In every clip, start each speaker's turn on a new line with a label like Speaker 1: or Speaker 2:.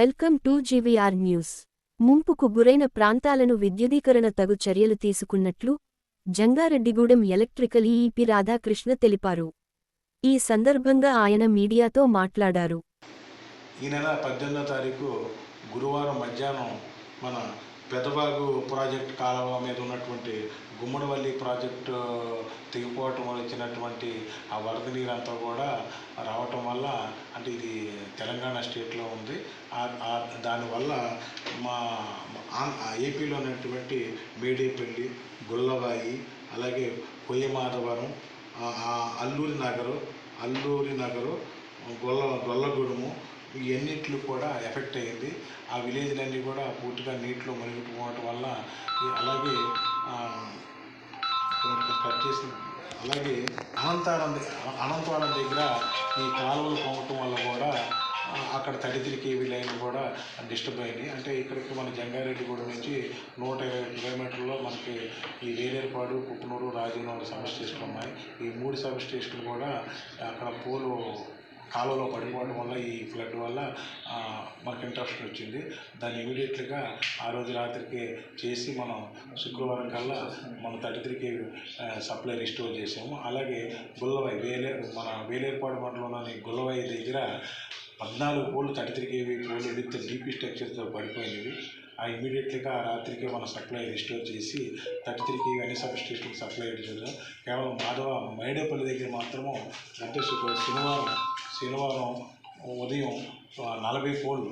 Speaker 1: Welcome to GVR news. ముంపుకు గురైన ప్రాంతాలను విద్యుదీకరణ తగు చర్యలు తీసుకున్నట్లు జంగారెడ్డిగూడెం ఎలక్ట్రికల్ ఈఈపీ రాధాకృష్ణ తెలిపారు. ఈ సందర్భంగా ఆయన మీడియాతో మాట్లాడారు.
Speaker 2: ఈ నెల పద్దెనిమిదో తారీఖు గురువారం మధ్యాహ్నం మన పెదబాగు ప్రాజెక్ట్ కాలువ మీద ఉన్నటువంటి గుమ్మడివల్లి ప్రాజెక్టు తెగిపోవటం వల్ల వచ్చినటువంటి ఆ వరద నీరు అంతా కూడా రావటం వల్ల అంటే ఇది తెలంగాణ స్టేట్లో ఉంది. దానివల్ల మా ఆం- ఏపీలో ఉన్నటువంటి మేడేపల్లి గుల్లబాయి అలాగే కొయ్యమాధవరం అల్లూరి నగరు అల్లూరి నగరు గొల్ల గొల్లగూడెము ఇవన్నిట్లు కూడా ఎఫెక్ట్ అయ్యింది. ఆ విలేజ్లన్నీ కూడా పూర్తిగా నీటిలో మునిగిపోవటం వల్ల అలాగే కట్ చేసి అలాగే అనంతారం ద- అనంతవరం దగ్గర ఈ కాలువలు పొంగటం వల్ల కూడా అక్కడ థర్టీ త్రీ లైన్ కూడా డిస్టర్బ్ అయినాయి. అంటే ఇక్కడికి మన జంగారెడ్డిగూడ నుంచి నూట ఇరవై కిలోమీటర్లో మనకి ఈ వేలేరుపాడు కుప్పనూరు రాజీనగర్ సబ్ స్టేషన్లు ఉన్నాయి. ఈ మూడు సబ్ స్టేషన్లు కూడా అక్కడ పోలు కాలువలో పడిపోవడం వల్ల ఈ ఫ్లడ్ వల్ల మనకు మనకి ఇంట్రెస్ట్ వచ్చింది. దాన్ని ఇమీడియట్గా ఆ రోజు రాత్రికి చేసి మనం శుక్రవారం కల్లా మన థర్టీ త్రీకి సప్లై రిస్టోర్ చేసాము. అలాగే గుల్లవై వేలే మన వేలేరుపాడు మండలంలోని గుల్లవై దగ్గర పద్నాలుగు కోళ్ళు thirty three KV pole with DP స్ట్రక్చర్తో పడిపోయినవి. ఆ ఇమీడియట్లీగా ఆ రాత్రికి మనం సప్లై రిస్టోర్ చేసి థర్టీ త్రీ కేవీ అన్ని సబ్ స్టేషన్కి సప్లై చేద్దాం కేవలం మాధవ మైడేపల్లి దగ్గర మాత్రము అంటే శుక్ర- శనివారం శనివారం ఉదయం ఆ, నలభై పోళ్ళు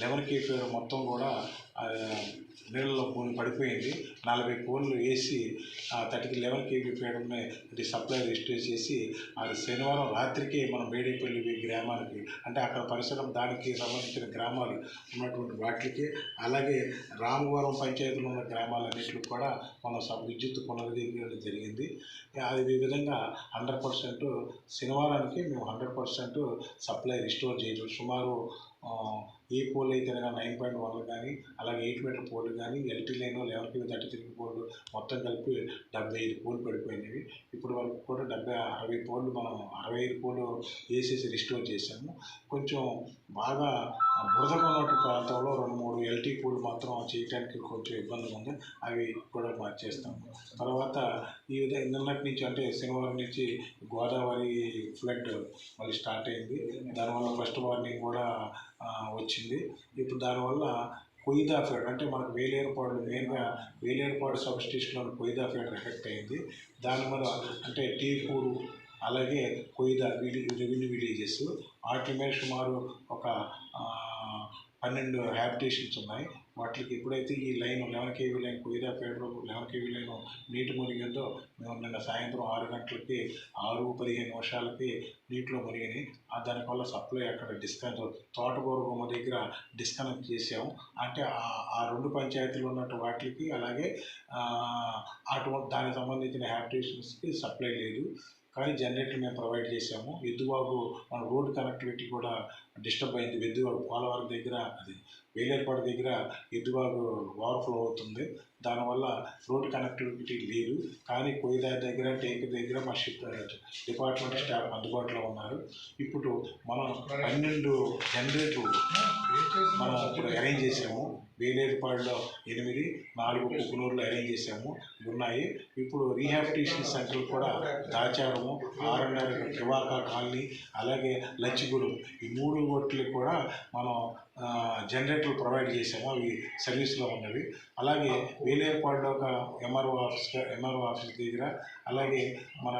Speaker 2: లెవెన్ కేఫీ మొత్తం కూడా ఆ, నీళ్ళలో పోని పడిపోయింది. నలభై కోన్లు వేసి థర్టీ లెవెన్ కేవీ పీడంని ఇది సప్లై రిజిస్టర్ చేసి అది శనివారం రాత్రికి మనం మేడేపల్లి గ్రామానికి అంటే అక్కడ పరిసరం దానికి సంబంధించిన గ్రామాలు ఉన్నటువంటి వాటికి అలాగే రామవరం పంచాయతీలో ఉన్న గ్రామాలన్నింటికి కూడా మనం సబ్ విద్యుత్ పునరుద్ధరించడం జరిగింది. అది ఈ విధంగా హండ్రెడ్ పర్సెంట్ శనివారానికి మేము హండ్రెడ్ పర్సెంట్ సప్లై రిస్టోర్ చేయడం సుమారు ఏ పోల్ అయితే నైన్ పాయింట్ వన్ కానీ అలాగే ఎయిట్ మీటర్ పోల్ కానీ LT line eleven kilo thirty three pole మొత్తం కలిపి డెబ్బై ఐదు పోల్ పడిపోయినవి. ఇప్పటి వరకు కూడా డెబ్బై అరవై పోళ్ళు మనం అరవై ఐదు పోలు వేసేసి రిస్టోర్ చేశాము. కొంచెం బాగా బురదగా ఉన్నటువంటి ప్రాంతంలో రెండు మూడు ఎల్టీ పోల్ మాత్రం చేయడానికి కొంచెం ఇబ్బందిగా ఉంది. అవి కూడా మార్చేస్తాము. తర్వాత ఈ విధంగా నిన్నటి నుంచి అంటే శనివారం నుంచి గోదావరి ఫ్లడ్ మళ్ళీ స్టార్ట్ అయింది. దానివల్ల ఫస్ట్ వార్నింగ్ కూడా వచ్చింది. ఇప్పుడు దానివల్ల కొయిదా ఫీడర్ అంటే మనకు వేలేరుపాడు మెయిన్గా వేలేరుపాడు సబ్ స్టేషన్లో కొయిదా ఫీడర్ ఎఫెక్ట్ అయింది. దాని మీద అంటే టీపూరు అలాగే కొయిదా విలే రెవెన్యూ విలేజెస్ వాటి మీద సుమారు ఒక పన్నెండు హ్యాబిటేషన్స్ ఉన్నాయి. వాటికి ఎప్పుడైతే ఈ లైన్ లెవెన్ కేవీ లైన్ కొయిరా పేడలో లెవెన్ కేవీ లైన్ నీటి మునిగిందో మేము నిన్న సాయంత్రం ఆరు గంటలకి ఆరు పదిహేను నిమిషాలకి నీటిలో మునిగినాయి ఆ దానివల్ల సప్లై అక్కడ డిస్కనెక్ట్ తోటకూర బొమ్మ దగ్గర డిస్కనెక్ట్ చేసాము అంటే ఆ- రెండు పంచాయతీలు ఉన్నట్టు వాటికి అలాగే అటువంటి దానికి సంబంధించిన హ్యాబిటేషన్స్కి సప్లై లేదు. కానీ జనరేటర్ మేము ప్రొవైడ్ చేసాము ఎద్దుబాబు మన రోడ్ కనెక్టివిటీ కూడా డిస్టర్బ్ అయింది. ఎద్దువాగు పోలవరం దగ్గర అది వేలేర్పాటు దగ్గర ఎద్దువాగు ఓవర్ఫ్లో అవుతుంది. దానివల్ల రోడ్ కనెక్టివిటీ లేదు. కానీ కొయ్యదా దగ్గర టేక్ దగ్గర మా షిప్ డిపార్ట్మెంట్ స్టాఫ్ అందుబాటులో ఉన్నారు. ఇప్పుడు మనం పన్నెండు జనరేటర్లు మనం ఇప్పుడు అరేంజ్ చేసాము వేలేరుపాడులో ఎనిమిది నాలుగు కుకునూరులో అరేంజ్ చేసాము ఉన్నాయి. ఇప్పుడు రీహాబిటేషన్ సెంటర్ కూడా దాచారము. ఆర్ఎన్ఆర్ కివాకా కాలనీ అలాగే లచ్చిగూడెం. ఈ మూడు ఓట్లకి కూడా మనం జనరేటర్లు ప్రొవైడ్ చేసాము అవి సర్వీస్లో ఉన్నవి అలాగే వేలేరుపాడులో ఒక ఎంఆర్ఓ ఆఫీస్ ఎంఆర్ఓ ఆఫీస్ దగ్గర అలాగే మన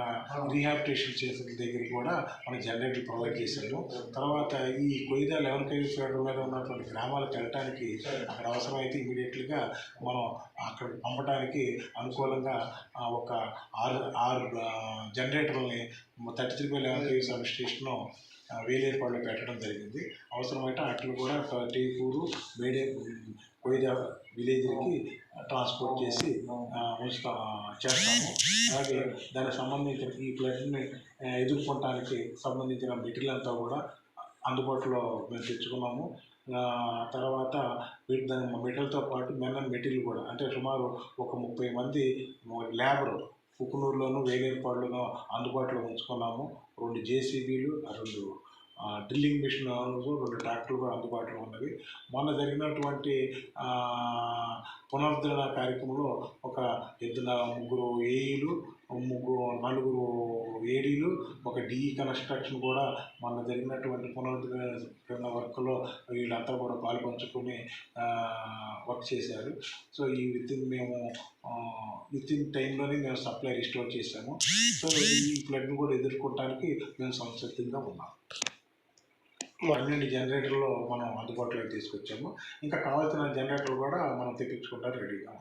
Speaker 2: రీహాబిటేషన్ చేసిన దగ్గర కూడా మన జనరేటర్ ప్రొవైడ్ చేశారు. తర్వాత ఈ కొయిదా లెవెన్ కేజీ ఫీడర్ మీద ఉన్నటువంటి గ్రామాలకు వెళ్ళటానికి అక్కడ అవసరమైతే ఇమీడియట్గా మనం అక్కడ పంపడానికి అనుకూలంగా ఒక ఆరు ఆరు జనరేటర్ని జనరేటర్లని thirty three by eleven KV sub station వేలేరుపాడులో పెట్టడం జరిగింది. అవసరమైతే అట్లు కూడా టీకూరు మేడే కొయిదా విలేజ్కి ట్రాన్స్పోర్ట్ చేసి ఉంచుతా చేస్తాము. అలాగే దానికి సంబంధించిన ఈ ఫ్లడ్ని ఎదుర్కొనడానికి సంబంధించిన మెటీరియల్ అంతా కూడా అందుబాటులో మేము తెచ్చుకున్నాము. తర్వాత దాని మెటీరియల్తో పాటు మెన్ మెటీరియల్ కూడా అంటే సుమారు ఒక ముప్పై మంది లేబర్ కుకునూరులోను వేలేరుపాడులోనూ అందుబాటులో ఉంచుకున్నాము. రెండు జేసీబీలు రెండు డ్రిల్లింగ్ మిషన్ రెండు ట్రాక్టర్లు కూడా అందుబాటులో ఉన్నవి. మొన్న జరిగినటువంటి పునరుద్ధరణ కార్యక్రమంలో ఒక ఇద్దరు ముగ్గురు ఏఈలు ముగ్గురు నలుగురు ఏడీలు ఒక డిఈ కన్స్ట్రక్షన్ కూడా మొన్న జరిగినటువంటి పునరుద్ధరణ వర్క్లో వీళ్ళంతా కూడా పాల్పంచుకొని వర్క్ చేశారు. సో ఈ విత్ ఇన్ మేము విత్ ఇన్ టైంలోనే మేము సప్లై రిస్టోర్ చేశాము. సో ఈ ఫ్లడ్ని కూడా ఎదుర్కోవడానికి మేము సంసిద్ధంగా ఉన్నాం. పన్నెండు జనరేటర్లు మనం అందుబాటులోకి తీసుకొచ్చాము. ఇంకా కావాల్సిన జనరేటర్లు కూడా మనం తెప్పించుకుంటానికి రెడీగా